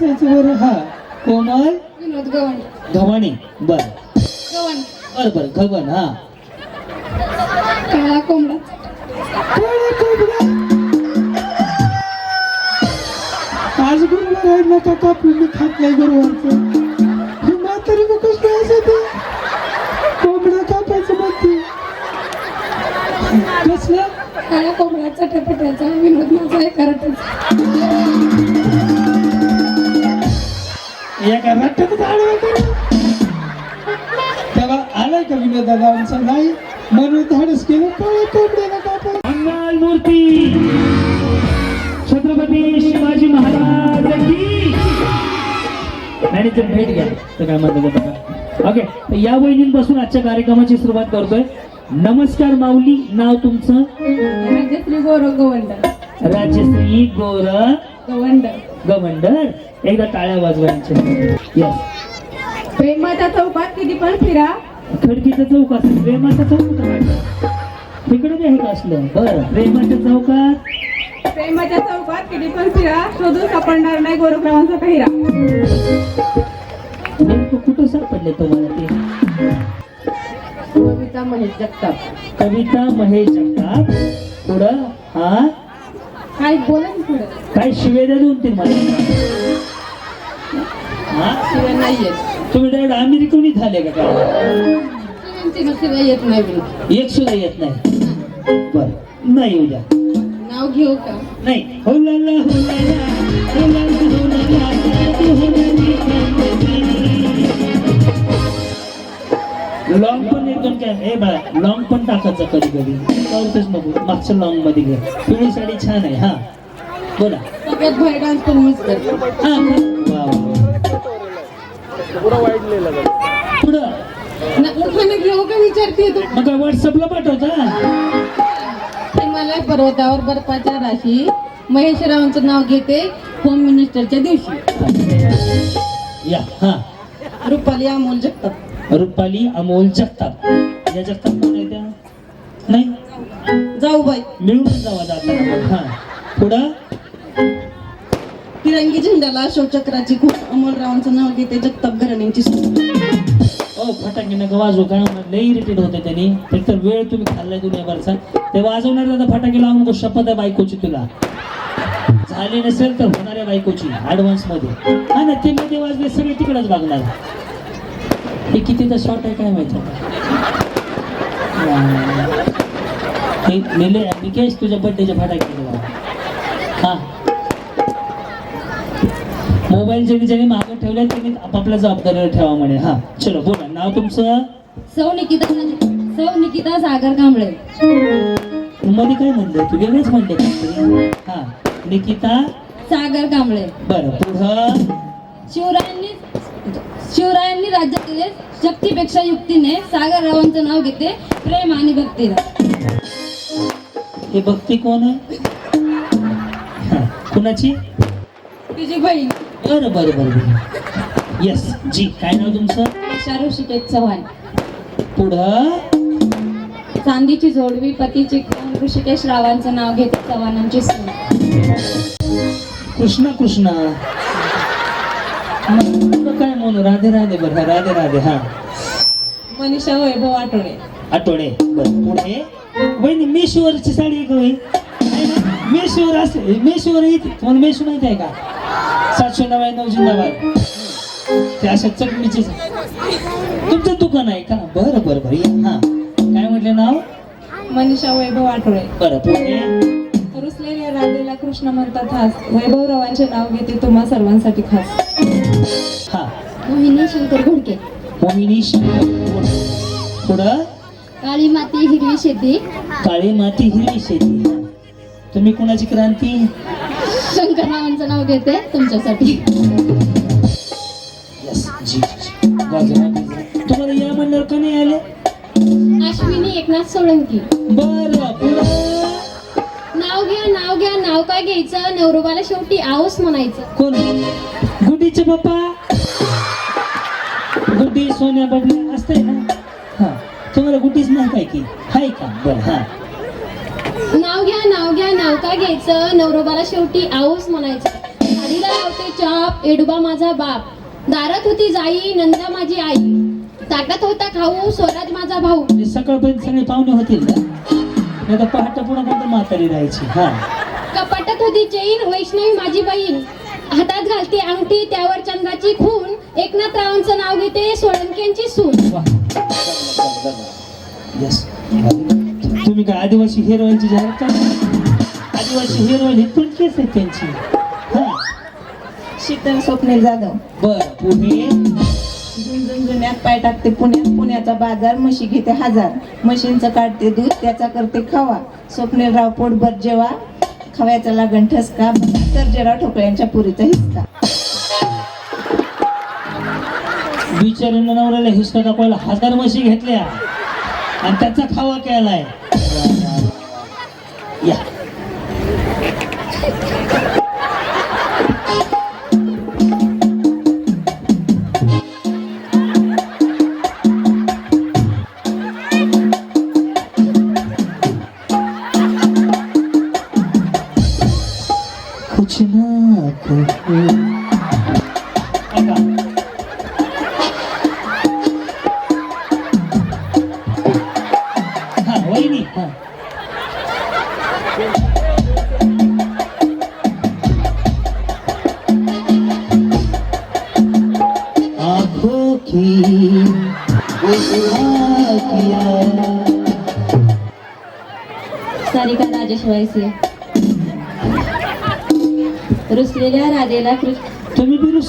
कशाला बसायचं बरं हा. कोमल? विनोद गवंड. गव्हाणे बर. गवंड. बर बर. गगन हा. काळा कोंबडा. काळा कोंबडा. आज गुरुवार आहे नका कापू मी खात नाही गुरुवारचं. ही म्हातारी मग कसं असं ते कोंबडा कापायचं म्हणते. कसलं? काळा कोंबडा चटपट्याचा विनोद माझा आहे कराटाचा. एका केला. तेव्हा आलाय का विनोद दादांचा नाही. म्हणून धाडस केलं. काळा कोंबड्याला मंगल मूर्ती. छत्रपती शिवाजी महाराज की आणि ते भेट घ्या. तर काय म्हणतात ते बघा. ओके तर या वहिनींपासून आजच्या कार्यक्रमाची सुरुवात करतोय. नमस्कार माऊली नाव तुमचं? राजश्री गौरव गवंड. राजश्री गोर गवंड. गवंडर. एकदा टाळ्या वाजवायच्या प्रेमाच्या चौकात किती पण फिरा. खडकीचं चौक असलं प्रेमाचं चौक? तिकडे का असलं. बरं प्रेमाच्या चौकात? प्रेमाच्या चौकात किती पण फिरा शोधून सापडणार नाही गोरखरावांचा पहिरा नेमकं कुठं सापडले तुम्हाला ते? कविता महेश जगताप. कविता महेश जगताप. पुढं हा काय बोला ना पुढे काय शिवेद्या दोन तीन मला. हा? शिवाय नाहीये तुम्ही डायरेक्ट अमेरिकून झाले का काय? शिवाय येत नाही बिलकुल. एक सुद्धा येत नाही. बर. नाही येऊ द्या. नाव घेऊ का? नाही. हो ला ला, हो ला ला, हो ला ला, हो ला ला, तू होणारी चांदणी. लॉंग पण एक दोन काय? हे बाळा लॉंग पण टाकायचं कधी कधी कळतच नको मागच्या लॉंगमध्ये घे. पिवळी साडी छान आहे हा. बोला. सगळ्यात भारी डान्स पण मीच करते. हा? वा, वा. पुढं. ना- उठाणं घेऊ का विचारते तू. मग व्हॉट्सअपला पाठवता हिमालय पर्वतावर बर्फाच्या राशी महेशरावांचं नाव घेते होम मिनिस्टरच्या दिवशी. या हा. रुपाली अमोल जगताप. रुपाली अमोल जगताप. या जगताप कोण आहे त्या? नाही? जाऊ बाई. मिळून जावा जाता हा. पुढं? तिरंगी झेंड्याला अशोक चक्राची खूप अमोलरावांचं नाव घेते जगताप घराण्यांची. ओ फटाके नका वाजवू. कारण लय इरिटेट होते त्यांनी. एकतर वेळ तुम्ही खाल्लाय दुनियाभरचा ते वाजवणार आता फटाके लावून नको शपथ आहे बायकोची तुला. झाली नसेल तर आहे बायकोची ऍडव्हान्समध्ये. हा ना ते मध्ये वाजले सगळे तिकडेच बघणार हे कितीचा शॉर्ट आहे काय माहिती हे नेले निकेश तुझ्या बड्डेचे फटाके दिले हा. मोबाईल ज्यांनी मागं ठेवले त्यांनी आपापल्या जबाबदारीवर ठेवा म्हणे हा चलो बोला. नाव तुमचं? सौ निकिता सौ निकिता सागर कांबळे. मध्ये काय म्हणलं? तू वेगळेच म्हणले. हा. निकिता? सागर कांबळे. बरं पुढं? शिवरायांनी शिवरायांनी राज्य केले शक्तीपेक्षा युक्तीने सागर रावांचं नाव घेते प्रेम आणि भक्तीला. हे भक्ती कोण आहे? हा, कुणाची? तिची बहीण बरं बरं बरं बरं. येस जी काय नाव तुमचं? शाहरुख शिकेत चव्हाण. पुढं? चांदीची जोडवी पतीची ऋषिकेश रावांचं नाव घेते चव्हाणांची सून. कृष्णा कृष्णा. मग पुढं काय म्हणू राधे राधे बरं राधे राधे हा. मनीषा वैभव आठवडे आठवडे बरं पुढे. वहिनी मेशवरची साडी आहे का ना? मेशवर असते मेशवर येते तुम्हाला मेशो माहिती आहे का? सातशे नव्याण्णव जिंदाबाद. ते अशा चटणीची तुमचं दुकान आहे का? बरं बरं बरं या, हा. काय म्हटले नाव? मनीषा वैभव आठवडे बरं पुढे. रुसलेल्या राधेला कृष्ण म्हणतात हास वैभव रावांचे नाव घेते तुम्हा सर्वांसाठी खास. हा. मोहिनी शंकर घोडके. मोहिनी शंकर पुढं? काळी माती हिरवी शेती. काळी माती हिरवी शेती. तुम्ही कुणाची क्रांती? शंकर रावांचं नाव घेते तुमच्यासाठी. तुम्हाला या म्हणल्यावर का नाही आले? अश्विनी एकनाथ सोळंकी. बरं नाव घ्या नाव घ्या नाव काय घ्यायचं? नवरोबाला शेवटी आऊस म्हणायचं. कोण? गुड्डीचे पप्पा? गुड्डी सोन्या बबल्या असते ना हा. तुम्हाला गुड्डीच माहीत आहे की? हाय का? बरं हा. नाव घ्या नाव घ्या नाव नका घ्यायचं? नवरोबाला शेवटी आऊस म्हणायचं. लावते चाप एडुबा माझा बाप. दारात होती जाई नंदा माझी आई. ताटात होता खाऊ स्वराज माझा भाऊ. म्हणजे सकाळपर्यंत सगळे पाहुणे होतील का? नाही तर पहाटे पुन्हा कोणतं म्हातारी राहायची हा. कपाटात होती चैन वैष्णवी माझी बहीण. हातात घालते अंगठी त्यावर चंद्राची खून. एकनाथ रावांचं नाव घेते सोळंक्यांची सून. येस तुम्ही काय आदिवासी हिरोईनची जाहिरात करता आदिवासी हिरोईन इथून केस आहे त्यांची. हा. शीतल स्वप्नील जाधव. बर पुढे? जुन्यात पाय टाकते पुण्यात. पुण्याचा बाजार म्हशी घेते हजार. म्हशींचं काढते दूध त्याचा करते खवा. स्वप्नीलराव पोटभर जेवा. खव्याचा लागण ठसका. सर्जेराव ठोकळ्यांच्या पुरीचा हिसका. बिचारीनं नवऱ्याला हिसका दाखवायला हजार म्हशी घेतल्या. आणि त्याचा खावा केलाय. या.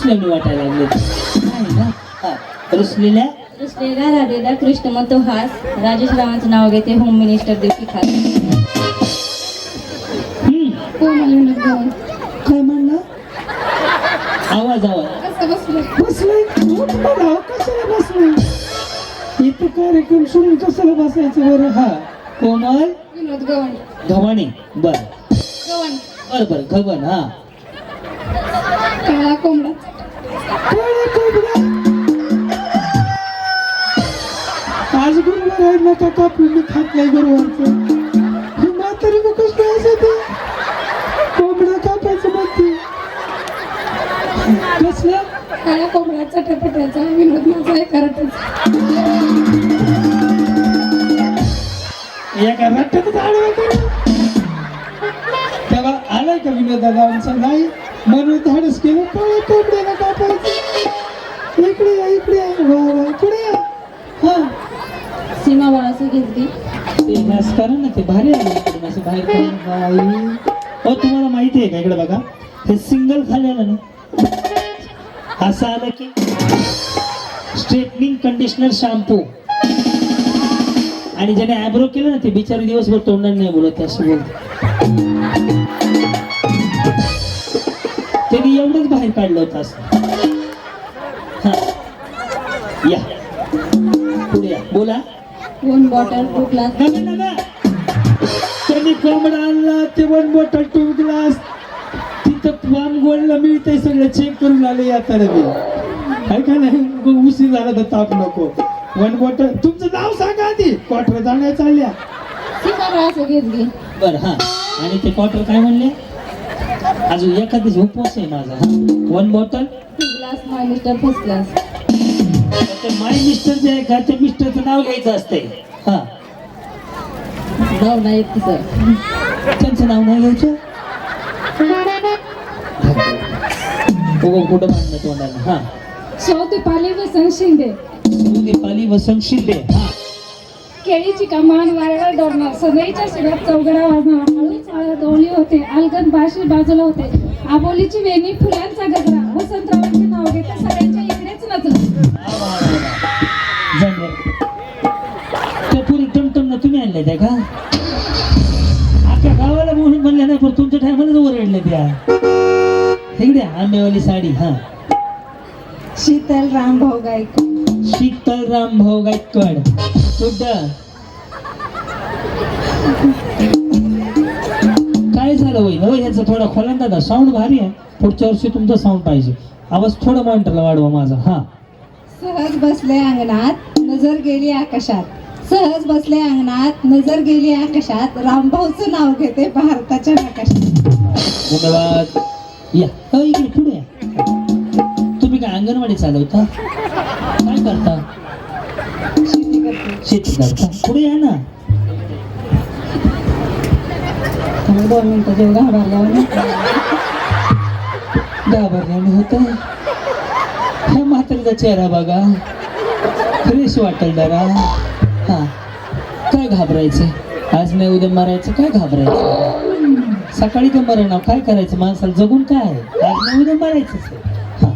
रुसल्याने वाटायला लागले. रुसलेल्या? रुसलेल्या राधेला कृष्ण म्हणतो हास राजेश रावांचं नाव घेते होम मिनिस्टर दिवशी खास. काय म्हणला? आवाज आवाज. इथं कार्यक्रम सोडून कशाला बसायचं बरं? हा. कोमल? गव्हाणे बर. हा. कोंबडा. आज गुरुवार आहे नका कापू खात नाही म्हातारी मग काय असं कोंबडा कापायचं म्हणते कसलं काळ्या कोंबड्याचा टपट्याचा विनोद माझा आहे कराटाचा. एका रट्ट्यातच आडवा केला तेव्हा आलाय का विनोद दादा नाही? म्हणून धाडस केलं. काळा कोंबड्याला कापायचं इकडे या इकडे या. वा वा इकडे या. हा. सीमा बाळासू घेतली ते मॅस करा ना ते भारी आहे. इकडून असं बाहेर काढून. बाई. हो तुम्हाला माहिती आहे का इकडे बघा? हे सिंगल खाली आलं ना असं आलं की स्ट्रेटनिंग कंडिशनर शॅम्पू आणि ज्याने ॲब्रो केलं ना ते बिचारे दिवसभर तोंडाने नाही बोलत ते असं बोलत बाहेर काढलं होतं असं. हा. या. पुढे या. बोला. वन बॉटल टू ग्लास त्यांनी कोंबडा आणला ते वन बॉटल टू ग्लास तिथं वन गोल्डला मिळतंय सगळं. चेक करून आले आता मी काय का नाही? उशीर झाला तर ताप नको. वन बॉटल तुमचं नाव सांगा आधी. क्वार्टर जाण्या चालल्या बर हा. आणि ते क्वार्टर काय म्हणले? अजून एखादी उपवास आहे माझा one bottle glass my mister first class ते माय मिस्टर जे आहे का ते मिस्टरचं नाव घ्यायचं असते हा. जाऊ नाही सर त्यांचं नाव नाही घ्यायचं? उगं कुठं बांधलं तोंडाला हा. पाली वसंत शिंदे दीपाली वसंत शिंदे हा. केळीची कमान वारळा डोरणार सदैच्या शिरात चौघडा वाजणार. हळूच हळद ओळी होते. अलगद बाशी बाजूला होते. आबोलीची वेणी फुलांचा गजरा. वसंतरावांचे नाव घेते सगळ्यांच्या इकडेच पुरी टमटम तुम्ही त्या का? अख्ख्या गावाला म्हणून म्हणल्या नाही पण तुमच्या टायमालाच ओरडल्या त्या. इकडे आंब्यावाली साडी हा. शीतल रामभाऊ गायक शीतलराम भाऊ गायकवाड. कुठं? काय झालं होईल हो ह्याचं थोडा खोला दादा. साऊंड भारी आहे. पुढच्या वर्षी तुमचा साऊंड पाहिजे. आवाज थोडा मॉनिटरला वाढवा माझा. हा. सहज बसले अंगणात नजर गेली आकाशात. सहज बसले अंगणात नजर गेली आकाशात. रामभाऊचं नाव घेते भारताच्या नकाशात. धन्यवाद. या. इकडे पुढे या. तुम्ही काय अंगणवाडी चालवता? काय करता? शेती करता पुढे या ना. तुम्ही दोन मिनिटं जेव घाबरल्यावर घाबरल्याने होत. हे म्हातारीचा चेहरा बघा. फ्रेश वाटेल जरा. हा. काय घाबरायचं? आज नाही उद्या मरायचं. काय घाबरायचं? सकाळी तर मरण. काय करायचं? माणसाला जगून काय? आहे? आज नाही उद्या मरायचंच हा.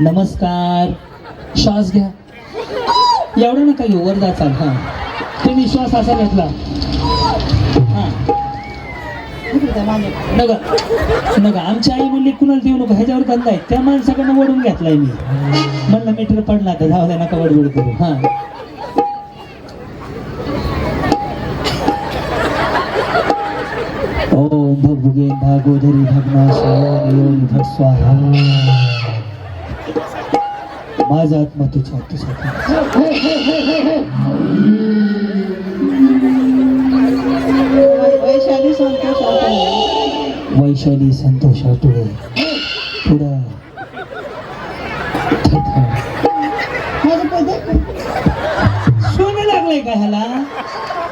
नमस्कार. श्वास घ्या. एवढं ना काही वर चाल हा. तुम्ही श्वास असा घेतला हा. नका. नका. आमची आई म्हणली कुणाला देऊ नका? ह्याच्यावर धंदा आहे. त्या माणसाकडनं वडून घेतलाय मी. म्हणलं मीटर पडला तर जाऊ नका वडवड करू. हा. ओम भगभुगे भागोदरी भग्नाशाय स्वाहा माझा आत्मा तुझ्या वैशाली संतोष. वैशाली संतोष आठवले. पुढं. सोनं लागलंय का ह्याला?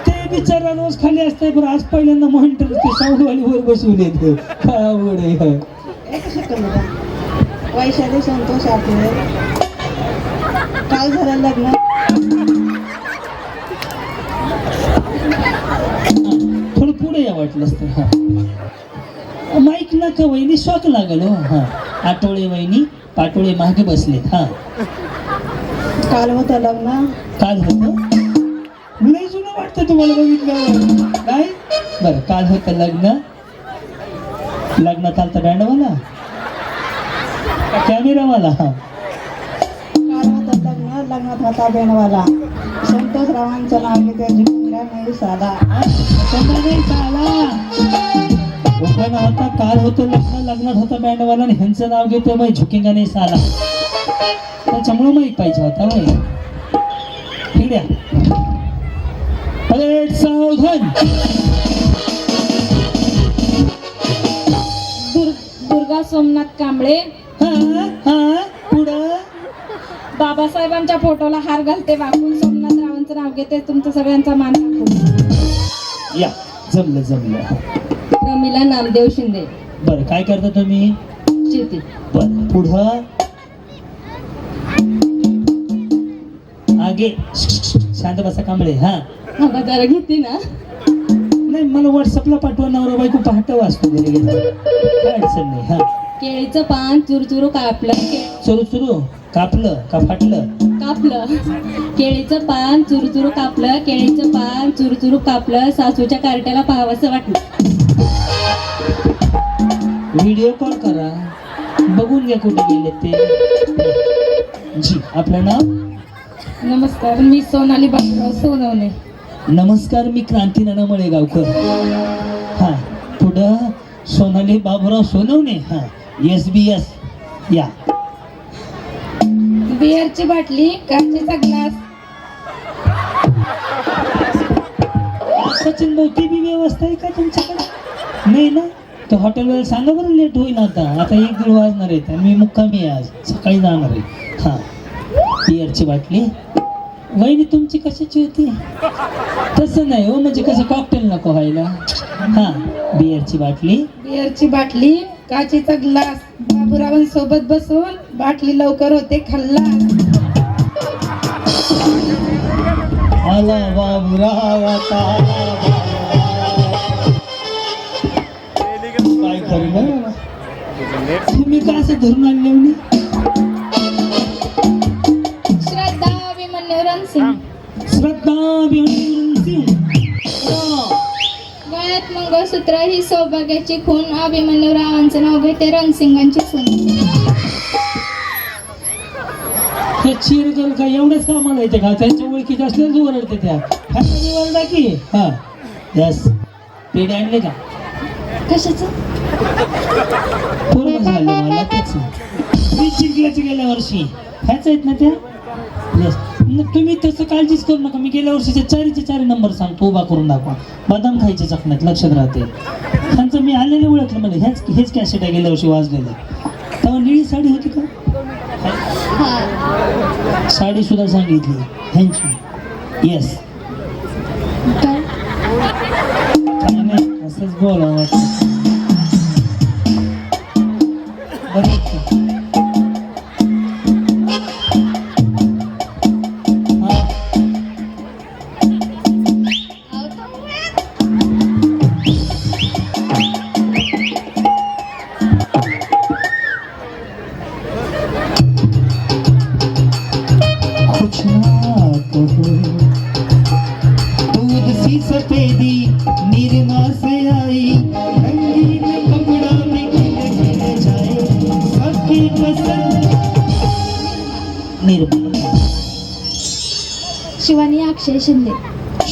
ते बिचारा रोज खाली असतंय बरं. आज पहिल्यांदा मॉनिटर ते साऊंडवाली वर बसवून येते. काय अवघड आहे. वैशाली संतोष आठवले. काल झालं लग्न. थोडं पुढे या वाटलंच तर हा. माईक नका वहिनी शॉक लागल हो हा. आठवळे वहिनी पाटोळे मागे बसलेत हा. काल होतं लग्न. काल होतं? लय जुनं वाटतं तुम्हाला बघितल्यावर. काय बरं काल होतं लग्न. लग्नात आलता बँडवाला? कॅमेरावाला हा. होता बेनवाला संतोष रावांचं नाव घेते जिंकल्या नाही साधा. होता काल होतं लग्न लग्नात होता बँडवाला आणि ह्यांचं नाव घेतो बाई झुकेगा नाही साला. त्याच्यामुळं माहीत पाहिजे होता बाई ठीक आहे. सावधान. दुर दुर्गा सोमनाथ कांबळे. हा हा पुढं. बाबासाहेबांच्या फोटोला हार घालते वाकून सोमनाथ रावांचं नाव घेते तुमचं सगळ्यांचा मान राखून. या जमलं जमलं. प्रमिला नामदेव शिंदे. बरं काय करता तुम्ही? शेती. बरं पुढं? आगे. शांत बसा कांबळे हा. जरा घेते ना. नाही मला व्हॉट्सअपला पाठवा नवरा बायको पहाटे वाचतो घरी. गेला काय अडचण नाही हा. केळीचं पान चुरचुरू कापलं. सुरू सुरू कापलं का फाटलं कापलं. केळीचं पान चुरचुरू कापलं केळीचं पान चुरचुरू कापलं सासूच्या कार्ट्याला पाहावंसं वाटलं. व्हिडिओ कॉल करा. बघून घ्या कुठे गेले ते. जी आपलं नाव? नमस्कार मी सोनाली बाबूराव सोनवणे. नमस्कार मी क्रांती नाना मळेगावकर. हा पुढं सोनाली बाबुराव सोनवणे. हा. S B S. या. बिअरची बाटली काचेचा ग्लास. सचिन भाऊ ती बी व्यवस्था आहे का तुमच्याकडे? नाही ना? तर हॉटेलवाला सांगा बरं लेट होईल आता. आता एक दीड वाजणार आहेत आणि मी मुक्कामी आहे आज. सकाळी जाणार आहे. हा. बिअरची बाटली. वहिनी तुमची कशाची होती? तसं नाही हो म्हणजे कसं कॉकटेल नको व्हायला. हा. बिअरची बाटली. बिअरची बाटली काचेचा ग्लास बाबूरावांसोबत बसून बाटली लवकर होते खल्ला आला बाबूराव. काय का असं धरून आणले म्हणे? श्रद्धा अभिमन्यू रणसिंग श्रद्धा अभिमन्यू. गळ्यात मंगळसूत्र ही सौभाग्याची खून अभिमन्यू रावांचं नाव घेते रणसिंगांची सून हे चीर कर का एवढंच कामाला येते का? त्यांच्या ओळखीच्या असल्याच ओरडते त्या. फॅमिली ओरडा की. हा. यस पेढे आणले का? कशाचं? पूर्ण झालं मला त्याच मी जिंकल्याच गेल्या वर्षी. ह्याच आहेत ना त्या? येस तुम्ही तसं काळजीच करू नका. मी गेल्या वर्षीचे चारीचे चारी नंबर सांगतो उभा करून दाखवा. बदाम खायचे चकण्यात लक्षात राहते. त्यांचं मी आलेले ओळखलं म्हणजे ह्याच हेच कॅसेट आहे गेल्या वर्षी वाजलेलं. तेव्हा निळी साडी होती का? साडी सुद्धा सांगितली. ह्यांची येस काय नाही असंच बोला वाटत.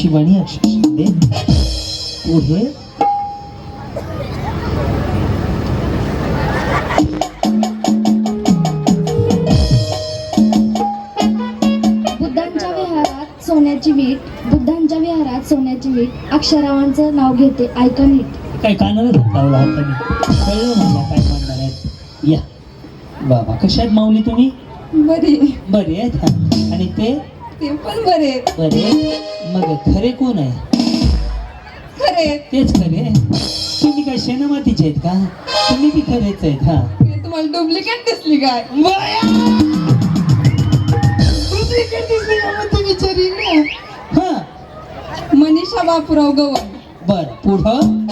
शिवानी अक्षय शिंदे. पुढे. बुद्धांच्या विहारात सोन्याची वीट. बुद्धांच्या विहारात सोन्याची वीट. अक्षरावांचं नाव घेते ऐका नीट काय कानाला धक्कावला हाताने कळलं मला काय म्हणणार आहेत या. बाबा कशा आहेत माऊली तुम्ही? बरे बरे आहेत हा. आणि ते? ते पण बरे. बरे? आहेत? मग खरे कोण आहे? खरे. तेच खरे. तुम्ही काय शेणामातीचे आहेत का? तुम्ही बी खरेच आहेत हा. तुम्हाला डुप्लिकेट दिसली काय? डुप्लिकेट दिसली का मग ती बिचारी हा. मनीषा बापूराव गवण बर पुढं?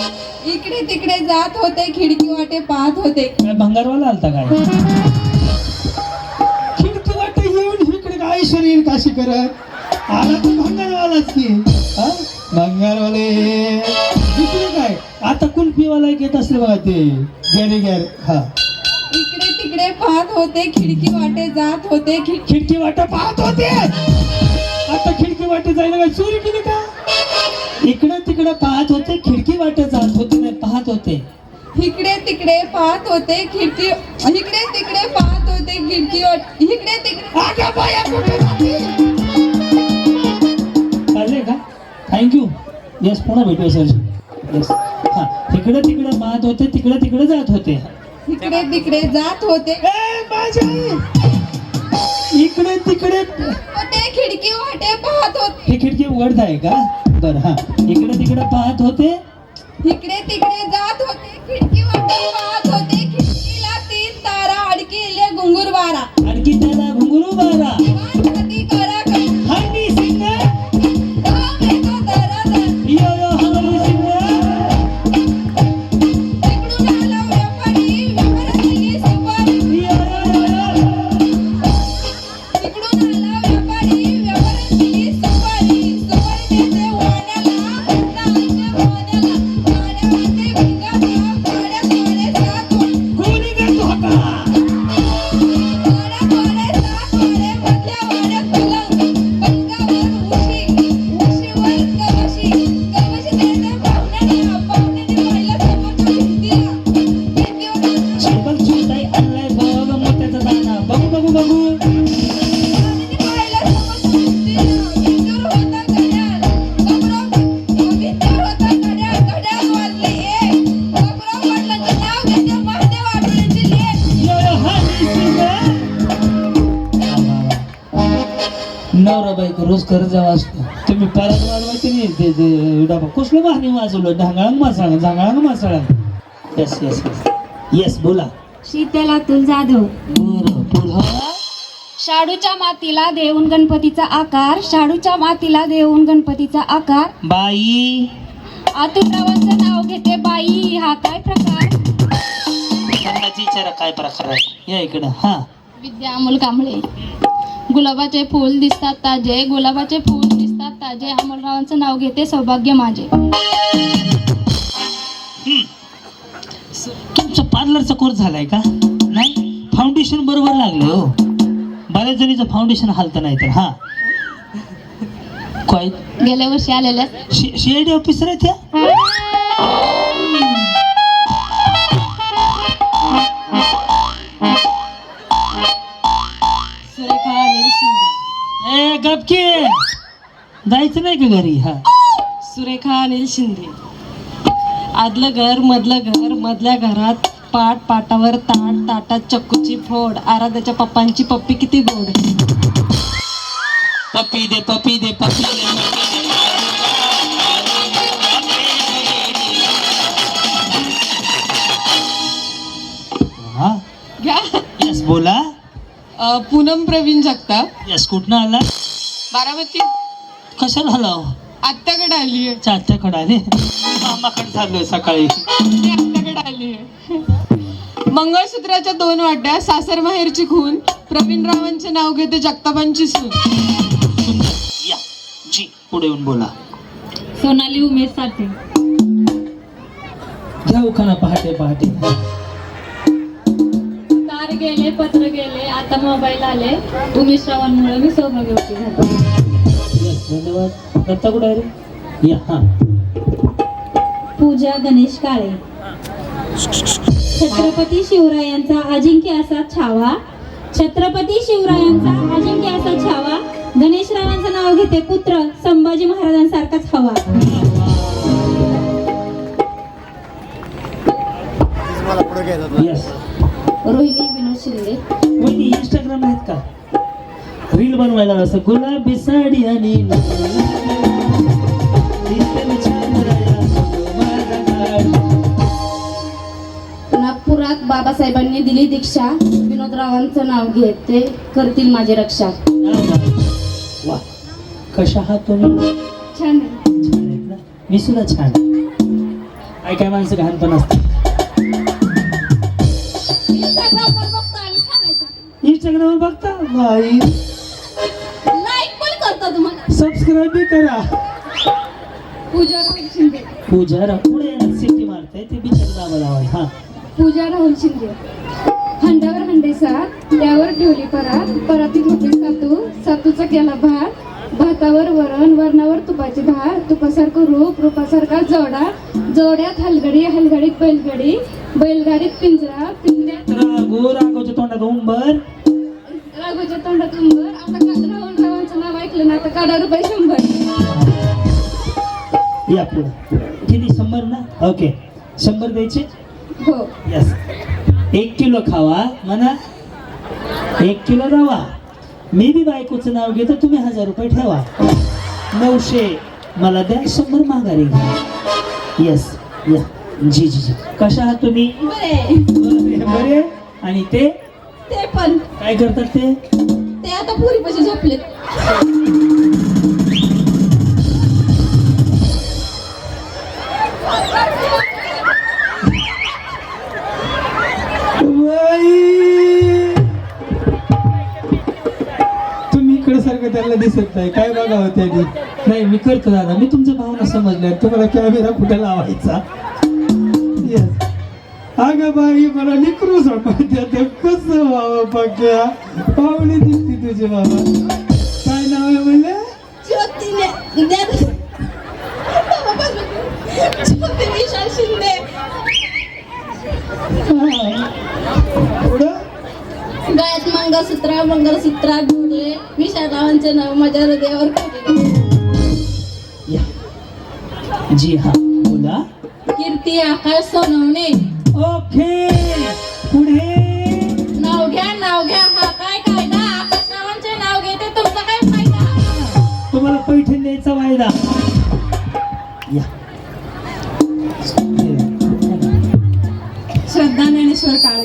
इकडे तिकडे जात होते खिडकी वाटे पाहत होते. काय भंगारवाला आलता काय? काय शरीर काशी करत? आला तर भंगारवालाच की. हा? भंगारवाले इकडे काय? आता कुल्फीवाला एक येत असले बघा ते. गॅरे गॅर हा. इकडे तिकडे पाहत होते खिडकी वाटे जात होते खिड- खिडकी वाटा पाहत होते. आता खिडकी वाटे जायला काय चोरी केली का? इकडं तिकडं पाहत होते खिडकी वाटे जात होते नाही पाहत होते. इकडे तिकडे पाहत होते खिडकी इकडे तिकडे पाहत वाट इकडे तिकडे? कळले का? थँक्यू येस पुन्हा भेटूया सर येस हा इकडं तिकडं पाहत होते तिकडं तिकडं जात होते. इकडे तिकडे जात होते. ए, माझी! आई! इकडे तिकडे खिडकी वाटे पाहत होते. हे खिडकी उघडत आहे का? बरं हा. इकडं तिकडं पाहत होते. इकडे तिकडे जात होते खिडकी वाटे बारा. आणखी त्याला घुंगरू बारा रोज करत जावा असतो. तुम्ही परत वाढवायचे नाही? ते ते डबा. कसलं मागणी वाजवलं? ढांगाळांग मासाळा? झांगाळांग मासाळा? येस येस येस येस बोला. शीतल अतुल जाधव. बरं पुढं शाडूच्या मातीला देऊन गणपतीचा आकार. शाडूच्या मातीला देऊन गणपतीचा आकार. बाई. अतुलरावांचं नाव घेते बाई. हा काय प्रकार? विचारा काय प्रकार आहे या इकडं हा विद्या अमोल कांबळे. गुलाबाचे फूल दिसतात ताजे. गुलाबाचे फूल दिसतात ताजे. अमोलरावांचं नाव घेते सौभाग्य माझे. तुमचा पार्लरचा कोर्स झालाय का? नाही? फाउंडेशन बरोबर लागलं हो. बऱ्याच जणीचं फाउंडेशन हालतं नाही तर हा. काय गेल्या वर्षी आलेल्या. सीआयडी ऑफिसर आहेत त्या? ए गपके. जायचं नाही का घरी? हा. सुरेखा अनिल शिंदे. आदलं घर मधलं घर मधल्या घरात पाट पाटावर ताट ताटात चक्कूची फोड आराध्याच्या पप्पांची पप्पी किती गोड. पप्पी दे पप्पी दे पप्पी दे. हा? यस बोला. पूनम प्रवीण जगताप. यस कुठनं आला बारामती. कशाला आला हो? आत्याकडे आली आहे. चाच्याकडे आले मामाकडे चाललोय सकाळी. आत्याकडे आली आहे. मंगळसूत्राच्या दोन वाट्या सासर माहेरची खून प्रवीण रावांचे नाव घेते जगतापांची सून. सुंदर या. जी पुढे येऊन बोला. सोनाली उमेश साठे. घ्या उखाणा पहाटे पहाटे. तार गेले पत्र गेले आता मोबाईल आले. उमेश रावांमुळे मी सौभाग्यवती धन्यवाद. दत्ता कुठे आहे रे? या हा. पूजा गणेश काळे. छत्रपती शिवरायांचा अजिंक्य असा छावा. छत्रपती शिवरायांचा अजिंक्य असा छावा. गणेशरावांचं नाव घेते पुत्र संभाजी महाराजांसारखाच हवा. यस रोहिणी विनोद शिंदे. वहिनी इंस्टाग्राम आहेत का? रील बनवायला असं गुलाबी साडी आणि. नागपुरात बाबासाहेबांनी दिली दीक्षा. विनोदरावांचं नाव घेत ते करतील माझी रक्षा. वा कशा आहात तुम्ही? छान छान मी सुद्धा छान काय काय माणसं घाण पण असतात. इंस्टाग्राम बघता बाई लाईक पण करता तुम्हाला. सबस्क्राईब बी करा. पूजा राहुल शिंदे. पूजा रा- पुढे सिटी मारते ते बिचार दाबा लावाय हा. पूजा राहुल शिंदे. हंड्यावर हंडे सात त्यावर ठेवली परात परातीत होती सातू सातूचा केला भात. भातावर वरण वरणावर तुपाची भात तुपासारखं रूप रूपासारखा जोडा जोड्यात हलगडी हलगडीत बैलगाडी बैलगाडीत पिंजरा पिंजऱ्यात राघो राघोच्या तोंडात उंबर. राघोच्या तोंडात उंबर. आता रावांचं नाव ऐकलं ना आता काढा रुपये शंभर. या पुढे. किती? शंभर ना? ओके. शंभर द्यायचे? हो. यस एक किलो खावा म्हणा. एक किलो रवा. मी बी बायकोचं नाव घेतो तुम्ही हजार रुपये ठेवा. नऊशे मला द्या शंभर माघारी घ्या. येस या जी जी जी. कशा आहात तुम्ही? बरे. आणि ते? ते पण. काय करतात ते? ते आता पुरी पैसे झोपलेत. बाई! सारखं त्यांना दिसत नाही. काय बघावं त्यांनी नाही मी करतो दादा. मी तुमच्या भावना समजल्या. तुम्हाला कॅमेरा कुठे लावायचा. अगं बाई मला निकरू झोपायचं ते कसं व्हावं पक्या पाहुणे दिसते तुझे बाबा. काय नाव आहे म्हणले? पुढं? गळ्यात मंगळसूत्र मंगळसूत्रात जोडले विशाल रावांचे नाव माझ्या हृदयावर कोरले. या. जी हा बोला. कीर्ती आकाश सोनवणे. ओके पुढे. नाव घ्या नाव घ्या हा काय कायदा? आकाश रावांचे नाव घेते तुमचा काय फायदा? तुम्हाला पैठण द्यायचा वायदा. या. श्रद्धा ज्ञानेश्वर काळे.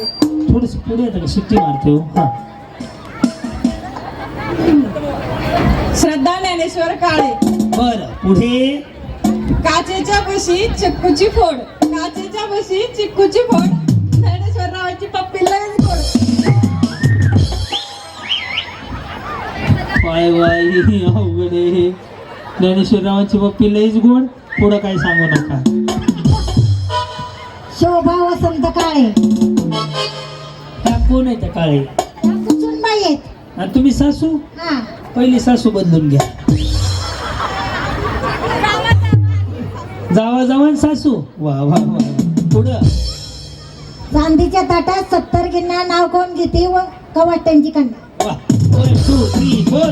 थोडस पुढे येतं का? शिट्टी मारते हो. हा. ज्ञानेश्वर काळे. बर पुढे? काचेच्या बशी चिक्कूची फोड. काचेच्या बशी चिक्कूची फोड. ज्ञानेश्वर रावांची पप्पी लगेच गोड पाय बाई अवघड आहे ज्ञानेश्वररावांची पप्पी लईच गोड. पुढं काय सांगू नका. शोभा वसंत काळे. त्या कोण आहे त्या काळे? सुनबाई आहेत. आणि तुम्ही सासू? हा. पहिली सासू बदलून घ्या. जावा जावा सासू. वा वा वा. पुढं. चांदीच्या ताटात सत्तर गिन्ना नाव कोण घेते व कवाट्यांची कन्या वा. One two three four